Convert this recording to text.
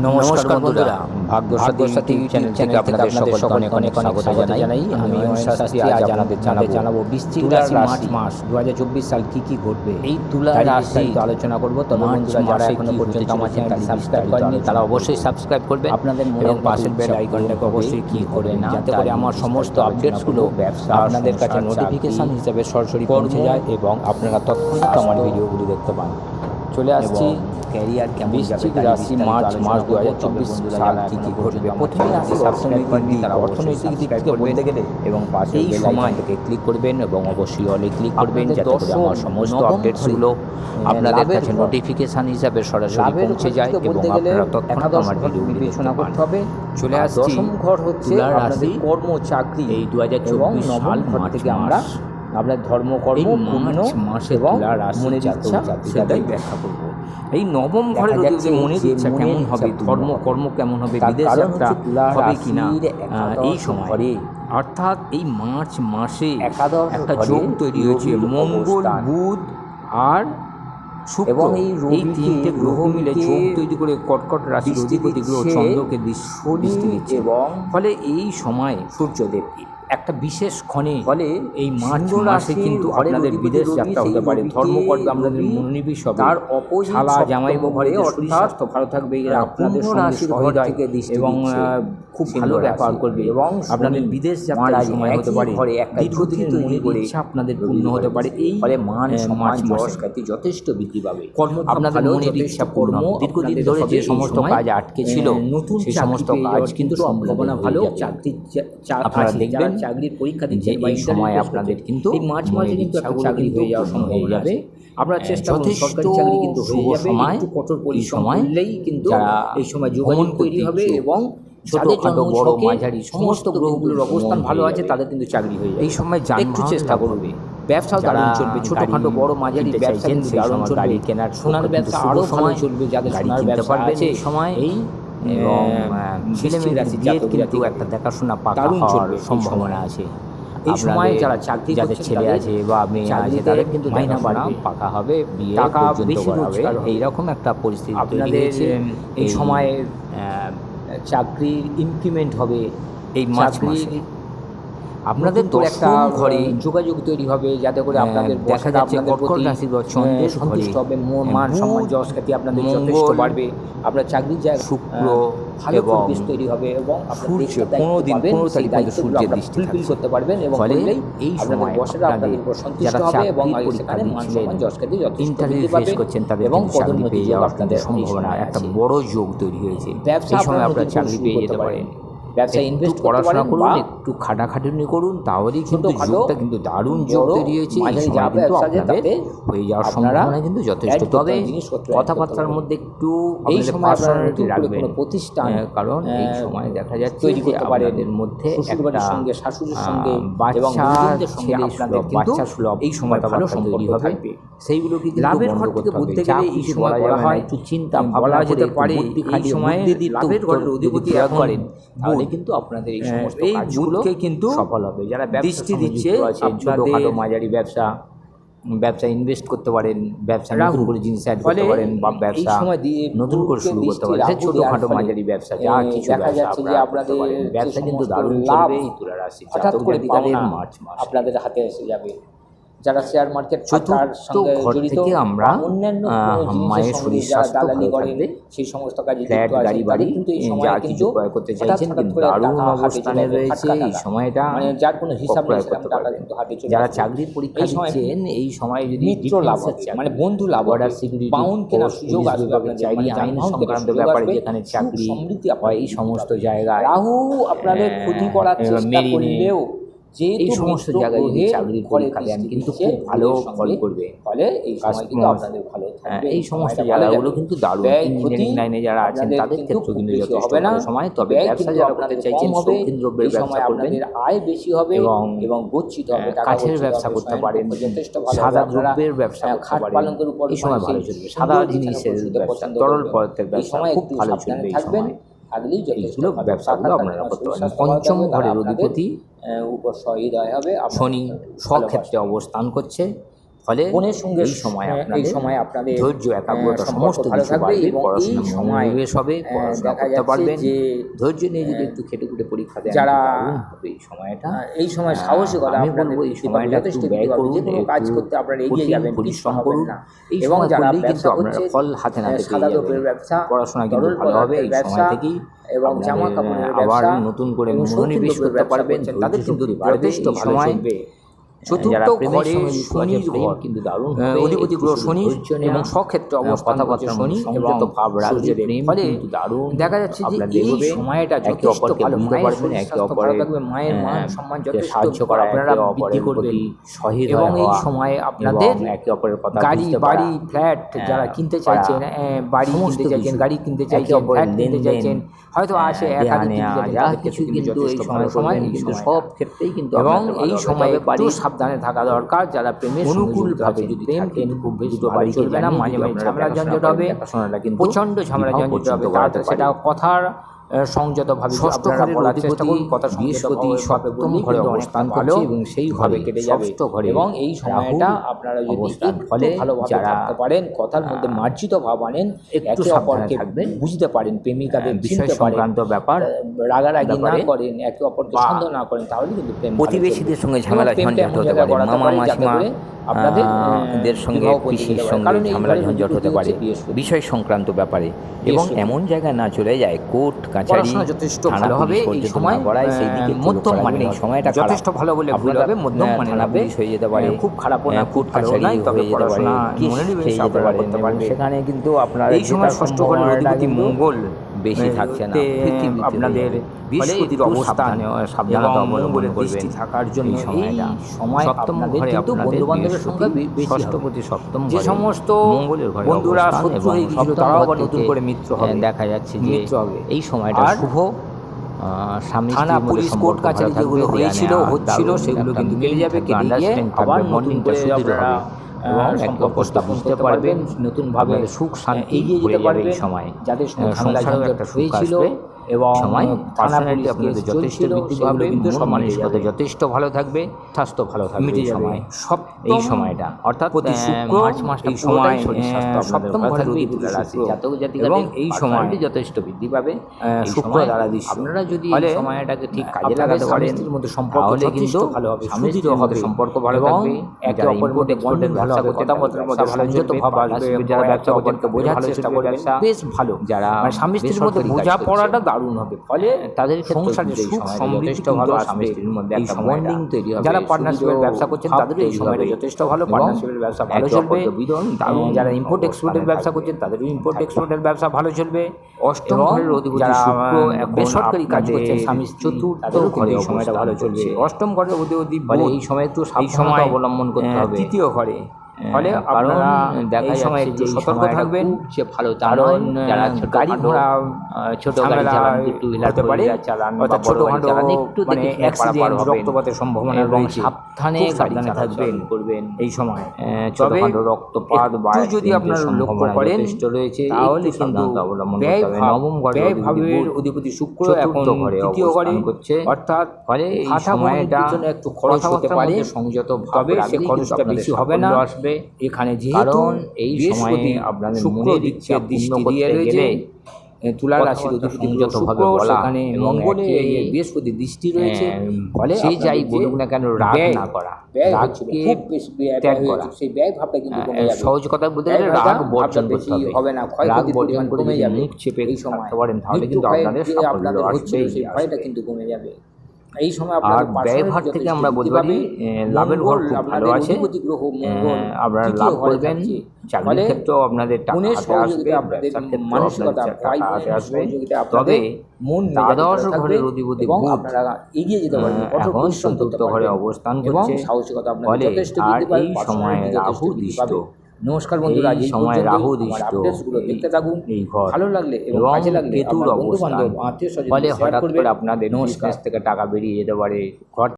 নমস্কার বন্ধুরা। ভাগ্যসাথী সাথী চ্যানেল থেকে আপনাদের সকলকে অনেক অনেক স্বাগত জানাই। আমি শাস্তি আজ আপনাদের জানাতে জানাব বৃষ্টির রাশি মার্চ মাস। দু হাজার চব্বিশ সাল কী কী ঘটবে? এই তুলা রাশি আলোচনা করব। তবে বন্ধুরা যারা এখনও পর্যন্ত আমার চ্যানেল সাবস্ক্রাইব করেনি তারা অবশ্যই সাবস্ক্রাইব করবে আপনাদের এবং পাশের বেল আইকনটাকে অবশ্যই কি করবে না যাতে করে আমার সমস্ত আপডেটসগুলো ব্যবসা আপনাদের কাছে নোটিফিকেশন হিসেবে সরাসরি পৌঁছে যায় এবং আপনারা তৎক্ষণাৎ আমার ভিডিওগুলি দেখতে পান। চলে আসছি। ক্যারিয়ার কেমন বৃশ্চিক রাশি মার্চ মাস দু হাজার চব্বিশ সাল কী কী ঘটবে? প্রথমে আসি অর্থনৈতিক দিক। অর্থনৈতিক দিক থেকে বলতে গেলে এবং পাশে এই সময় থেকে ক্লিক করবেন এবং অবশ্যই অলে ক্লিক করবেন যাতে করে আমার সমস্ত আপডেটসগুলো হ্যাঁ, আপনাদের কাছে নোটিফিকেশান হিসাবে সরাসরি পৌঁছে যায় এবং আপনারা তৎক্ষণাৎ আমার ভিডিওগুলি দেখতে পান চলে আসছি দশম ঘর হচ্ছে রাশি কর্ম চাকরি এই দু হাজার চব্বিশ সাল মার্চ থেকে আমরা হ্যাঁ। আমরা ধর্ম কর্ম পুণ্য মাসে এবং মনের ইচ্ছা সেটাই ব্যাখ্যা করব। এই নবম ঘরে যদি মনের ইচ্ছা কেমন হবে ধর্ম কর্ম কেমন হবে বিদেশ যাত্রা হবে কিনা এই সময়। অর্থাৎ এই মার্চ মাসে একটা যোগ তৈরি হয়েছে মঙ্গল বুধ আর এবং এই তিনটে গ্রহ মিলে যোগ তৈরি করে কটকট রাশি অধিপতি গ্রহ চন্দ্রকে দৃশ্য দৃষ্টি দিচ্ছে। এবং ফলে এই সময়ে সূর্যদেবকে। একটা বিশেষ ক্ষণে ফলে এই মার্চ মাসে কিন্তু আপনাদের বিদেশ যাত্রা হতে পারে। ধর্মকর্মে আপনাদের মনোনিবেশ হবে। তার ছালা জামাই ঘরে স্বাস্থ্য ভালো থাকবে আপনাদের সঙ্গে সহজ থেকে এবং খুব ভালো ব্যবহার করবে। এবং আপনাদের বিদেশ যাত্রার সময় হতে পারে। ঘরে একটা দীর্ঘদিন মনে করে ইচ্ছা আপনাদের পূর্ণ হতে পারে। এই ফলে মান সমাজ বয়স যথেষ্ট বৃদ্ধি পাবে। কর্ম আপনাদের মনের ইচ্ছা কর্ম। দীর্ঘদিন ধরে যে সমস্ত কাজ আটকে ছিল নতুন সেই সমস্ত কাজ কিন্তু সম্ভাবনা ভালো চাকরি আপনারা দেখবেন চাকরির পরীক্ষা দিচ্ছে এই সময় আপনাদের কিন্তু এই মার্চ মাসে কিন্তু চাকরি হয়ে যাওয়া সম্ভব হয়ে যাবে। আপনারা হ্যাঁ, চেষ্টা করুন সরকারি চাকরি কিন্তু হয়ে যাবে একটু কঠোর পরিশ্রম করলেই কিন্তু এই সময় যোগাযোগ তৈরি হবে এবং ছোটখাটো বড় মাঝারি সমস্ত গ্রহগুলোর অবস্থান ভালো আছে তাদের কিন্তু চাকরি হয়ে এই সময় যা একটু চেষ্টা করবে। ব্যবসাও দারুণ চলবে ছোটখাটো বড় মাঝারি ব্যবসা কিন্তু দারুণ চলবে। কেনার সোনার ব্যবসা আরও ভালো চলবে যাদের সোনার ব্যবসা আছে। সময়। এই এবং ছেলেমেয়েরা কিন্তু একটা দেখাশোনা পাকা হওয়ার সম্ভাবনা আছে। এই সময় যারা চাকরি যাদের ছেলে আছে বা মেয়ে আছে তাদের কিন্তু মাইনা বাড়া পাকা হবে বিয়ে টাকা বেশি রোজগার এইরকম একটা পরিস্থিতি আপনাদের এই সময়ে চাকরির ইনক্রিমেন্ট হবে। এই মার্চ মাসে। আপনাদের তো একটা ঘরে যোগাযোগ তৈরি হবে যাতে করে হ্যাঁ, আপনাদের দেখা যাচ্ছে কর্কট রাশির হ্যাঁ, সন্তুষ্ট হবে হ্যাঁ, মান সম্মান যশ খ্যাতি আপনাদের যথেষ্ট বাড়বে। আপনার চাকরির জায়গা শুক্র ভালো পরিবেশ তৈরি হবে এবং সূর্য কোনো দিন কোনো তারিখ পর্যন্ত সূর্যের দৃষ্টি ফিল করতে পারবেন এবং ফলে এই সময় বসেরা আপনাদের উপর সন্তুষ্ট হবে এবং সেখানে মান সম্মান যশ খ্যাতি যথেষ্ট বৃদ্ধি পাবে করছেন তাদের এবং পদোন্নতি পেয়ে যাওয়ার আপনাদের সম্ভাবনা একটা বড় যোগ তৈরি হয়েছে। ব্যবসা সময় আপনারা চাকরি পেয়ে যেতে পারেন। ব্যবসায় ইনভেস্ট পড়াশোনা করুন একটু খাটাখাটুনি করুন তাহলেই কিন্তু যোগটা কিন্তু দারুণ যোগ তৈরি হয়েছে কিন্তু আপনাদের হয়ে যাওয়ার সম্ভাবনা কিন্তু যথেষ্ট। তবে কথাবার্তার মধ্যে একটু এই সময় রাখবেন। প্রতিষ্ঠান হ্যাঁ, কারণ এই সময় দেখা যাচ্ছে তৈরি করতে পারে এদের মধ্যে একটা সঙ্গে শাশুড়ির সঙ্গে বাচ্চা ছেলে সুলভ বাচ্চা সুলভ এই সময়টা ভালো সম্পর্ক সেইগুলো সেইগুলোকে লাভের ঘর থেকে বুঝতে গেলে এই সময় বলা হয় একটু চিন্তা ভাবনা যেতে পারে এই সময় লাভের ঘরের অধিপতি করেন তাহলে কিন্তু আপনাদের এই হ্যাঁ, সমস্ত কাজগুলোকে কিন্তু সফল হবে। যারা দৃষ্টি দিচ্ছে ছোটোখাটো মাঝারি ব্যবসা ব্যবসা ইনভেস্ট করতে পারেন ব্যবসা নতুন করে জিনিস অ্যাড করতে পারেন বা ব্যবসা নতুন করে শুরু করতে পারেন সে ছোটোখাটো মাঝারি ব্যবসা যা হ্যাঁ, কিছু দেখা যাচ্ছে যে আপনাদের ব্যবসা কিন্তু দারুণ চলবে এই তুলার রাশি হঠাৎ করে দিতে পারেন মার্চ মাস। আপনাদের হাতে এসে যাবে। যারা শেয়ার মার্কেট তার সঙ্গে জড়িত আমরা অন্যান্য মায়ের শরীর স্বাস্থ্য সেই সমস্ত কাজে ফ্ল্যাট গাড়ি বাড়ি যা কিছু ক্রয় করতে চাইছেন কিন্তু দারুণ অবস্থানে রয়েছে এই সময়টা মানে যার কোনো হিসাব নেই টাকা কিন্তু হাতে চলে যারা চাকরির পরীক্ষা দিচ্ছেন এই সময় যদি মিত্র লাভ মানে বন্ধু লাভ অর্ডার সিকিউরিটি পাউন কেনার সুযোগ আসবে আপনাদের মানে আইন সংক্রান্ত ব্যাপারে যেখানে চাকরি সমৃদ্ধি হয় এই সমস্ত জায়গায় রাহু আপনাদের হ্যাঁ, ক্ষতি করার চেষ্টা করলেও এই সমস্ত জায়গায় কিন্তু খুব ভালো আপনাদের আয় বেশি হবে এবং এবং গচ্ছিত কাঠের ব্যবসা করতে পারেন সাদা দ্রব্যের ব্যবসা খাট পালঙ্কের উপর সাদা জিনিসের তরল পদার্থের ব্যবসা খুব ভালো চলবে থাকলেই এইগুলো ব্যবসাগুলো আপনারা করতে পারেন। পঞ্চম ঘরের অধিপতি উপর হবে শনি স্বক্ষেত্রে অবস্থান করছে। ফলে বোনের সঙ্গে এই সময় হ্যাঁ, এই সময় আপনাদের ধৈর্য হ্যাঁ, একাগ্রতা সমস্ত কিছু বাড়বে পড়াশোনা সময় হবে হ্যাঁ, পড়াশোনা করতে পারবেন। যে ধৈর্য নিয়ে যদি একটু খেটে খেটেকুটে পরীক্ষা দেন যারা এই সময়টা। এই সময় সাহসী সাহসিকতা আমি বলব এই সময়টা যথেষ্ট ব্যয় করুন কাজ করতে আপনারা এগিয়ে যাবেন পরিশ্রম করুন। এবং যারা কিন্তু আপনারা ফল হাতে না পেয়ে ব্যবসা পড়াশোনা কিন্তু ভালো হবে এই সময় থেকেই এবং জামা কাপড়ের আবার নতুন করে মনোনিবেশ করতে পারবেন তাদের কিন্তু যথেষ্ট ভালো সময় চতুর্থ ঘরে শনির ঘর হ্যাঁ, দেখা যাচ্ছে বাড়ি ফ্ল্যাট যারা কিনতে চাইছেন বাড়ি কিনতে চাইছেন গাড়ি কিনতে চাইছেন ফ্ল্যাট কিনতে চাইছেন হয়তো আসে কিছু কিন্তু সময় কিন্তু সব ক্ষেত্রেই কিন্তু এবং এই সময়ে বাড়ির সাবধানে থাকা দরকার যারা প্রেমের অনুকূলভাবে যদি প্রেম কিন্তু খুব বেশি তো বাড়ি চলবে না মাঝে মাঝে ঝামেলা ঝঞ্ঝট হবে প্রচণ্ড ঝামেলা ঝঞ্ঝট হবে তার সেটা কথার সংযতভাবে বলার চেষ্টা করুন কথা বৃহস্পতি সপ্তম ঘরে অবস্থান এবং সেই ঘরে কেটে যাবে। ঘরে এবং এই সময়টা আপনারা যদি ফলে থাকতে পারেন কথার মধ্যে মার্জিত ভাব আনেন একটু অপরকে বুঝতে পারেন প্রেমিকাদের হ্যাঁ, বিষয় সংক্রান্ত ব্যাপার রাগারাগি না করেন একে অপরকে সন্দেহ না করেন তাহলে কিন্তু প্রতিবেশীদের সঙ্গে ঝামেলা ঝঞ্ঝাট হতে পারে মামা মাসিমা আপনাদের সঙ্গে কৃষির সঙ্গে ঝামেলা হতে পারে বিষয় সংক্রান্ত ব্যাপারে। এবং এমন জায়গায় না চলে যায় কোর্ট পড়াশোনা যথেষ্ট ভালো হবে এই সময় মধ্যম মানে এই সময়টা যথেষ্ট ভালো বলে ভুল হবে মধ্যম মানে হবে হয়ে যেতে পারে খুব খারাপও না খুব খারাপ নয় তবে পড়াশোনা মনে নিবেশ সেখানে কিন্তু আপনার এই সময় ষষ্ঠ ঘরে অধিপতি মঙ্গল বেশি মানে থাকছে না। আপনাদের বৃহস্পতির অবস্থান সাবধানতা অবলম্বন করবেন থাকার জন্য সময় সপ্তম ঘরে কিন্তু বন্ধু বান্ধবের সংখ্যা সপ্তম যে সমস্ত মঙ্গলের ঘরে বন্ধুরা শত্রু হয়ে গিয়েছিল তারাও আবার নতুন করে মিত্র হ্যাঁ, হবে। দেখা যাচ্ছে যে এই সময়টা শুভ থানা পুলিশ কোর্ট কাছারি যেগুলো হয়েছিল হচ্ছিল সেগুলো কিন্তু কেটে যাবে আবার নতুন করে এক অবস্থা বুঝতে পারবেন নতুনভাবে মানে সুখ হ্যাঁ, শান্তি এগিয়ে যেতে পারবে এই সময়। যাদের হ্যাঁ, সংসারেও একটা সুখ আসবে। এবং সময় থানা পুলিশ আপনাদের যথেষ্ট বৃদ্ধি পাবে কিন্তু মানুষ কথা যথেষ্ট ভালো থাকবে স্বাস্থ্য ভালো থাকবে সময়। সব এই সময়টা অর্থাৎ প্রতি শুক্র মার্চ মাস এই সময় সপ্তম ঘরে রবি তুলা রাশি জাতক জাতিকা এবং এই সময়টি যথেষ্ট বৃদ্ধি পাবে শুক্র দ্বারা দৃশ্য আপনারা যদি এই সময়টাকে ঠিক কাজে লাগাতে পারেন মধ্যে সম্পর্ক হলে কিন্তু ভালো হবে সুদৃঢ় হবে সম্পর্ক ভালো থাকবে একে অপরের মধ্যে বন্ডের ভালো হবে কথা কথাবার্তার মধ্যে ভালো যত ভাব আসবে যারা ব্যবসা করতে বোঝার চেষ্টা করবে বেশ ভালো। যারা মানে স্বামী স্ত্রীর মধ্যে বোঝা পড়াটা দারুণ হবে। ফলে তাদের সংসারে সুখ যথেষ্ট ভালো। আসবে। স্ত্রীর মধ্যে তৈরি হবে। যারা পার্টনারশিপের ব্যবসা করছেন তাদের এই সময়টা যথেষ্ট ভালো। পার্টনারশিপের ব্যবসা ভালো চলবে। দারুণ যারা ইম্পোর্ট এক্সপোর্টের ব্যবসা করছেন তাদেরও ইম্পোর্ট এক্সপোর্টের ব্যবসা ভালো চলবে। অষ্টম ঘরের অধিপতি শুক্র বেসরকারি কাজ করছেন স্বামী চতুর্থ ঘরে সময়টা ভালো চলবে। অষ্টম ঘরের অধিপতি এই সময় একটু সাবধানতা অবলম্বন করতে হবে। তৃতীয় ঘরে ফলে আপনারা দেখা সময় সতর্ক থাকবেন। সে ভালো যারা গাড়ি ঘোড়া ছোট গাড়ি চালান পারে চালান অর্থাৎ ছোট চালান একটু মানে অ্যাক্সিডেন্ট রক্তপাতের সম্ভাবনা এবং সাবধানে সাবধানে থাকবেন করবেন এই সময়। তবে রক্তপাত বা যদি আপনারা লক্ষ্য করেন রয়েছে তাহলে কিন্তু নবম ঘরে অধিপতি শুক্র এখন তৃতীয় ঘরে করছে। অর্থাৎ ফলে এই সময়টা একটু খরচ হতে পারে। সংযত হবে সে খরচটা বেশি হবে না। আসবে। হবে। এখানে কারণ এই সময়ে আপনার মনে দিচ্ছে দৃষ্টি দিয়ে রয়েছে। তুলা রাশির অধিপতি যতভাবে বলা মঙ্গলে বৃহস্পতি দৃষ্টি হ্যাঁ, রয়েছে। ফলে সেই যাই বলুক না কেন রাগ না করা। হ্যাঁ, সহজ কথা বলতে গেলে রাগ বর্জন করতে হবে। না রাগ বর্জন করে মুখ চেপে এই সময়। পারেন তাহলে কিন্তু আপনাদের সাফল্য ভয়টা কিন্তু কমে যাবে। এই সময় আর ব্যয়ভার থেকে আমরা বলতে পারি লাভের ঘর খুব ভালো আছে। আপনারা লাভ করবেন। চাকরির ক্ষেত্রেও আপনাদের টাকা হাতে আসবে টাকা হাতে আসবে। তবে দ্বাদশ ঘরের অধিপতি এগিয়ে যেতে পারবেন এখন ঘরে অবস্থান করছে। রাহু দৃষ্ট। নমস্কার বন্ধুরা এই সময় রাহু দৃষ্ট দেখতে থাকুন এই ঘর ভালো লাগলে এবং কাজে লাগলে কেতুর অবস্থান। ফলে হঠাৎ করে আপনাদের নমস্কার। বিজনেস থেকে টাকা বেরিয়ে যেতে পারে। ঘর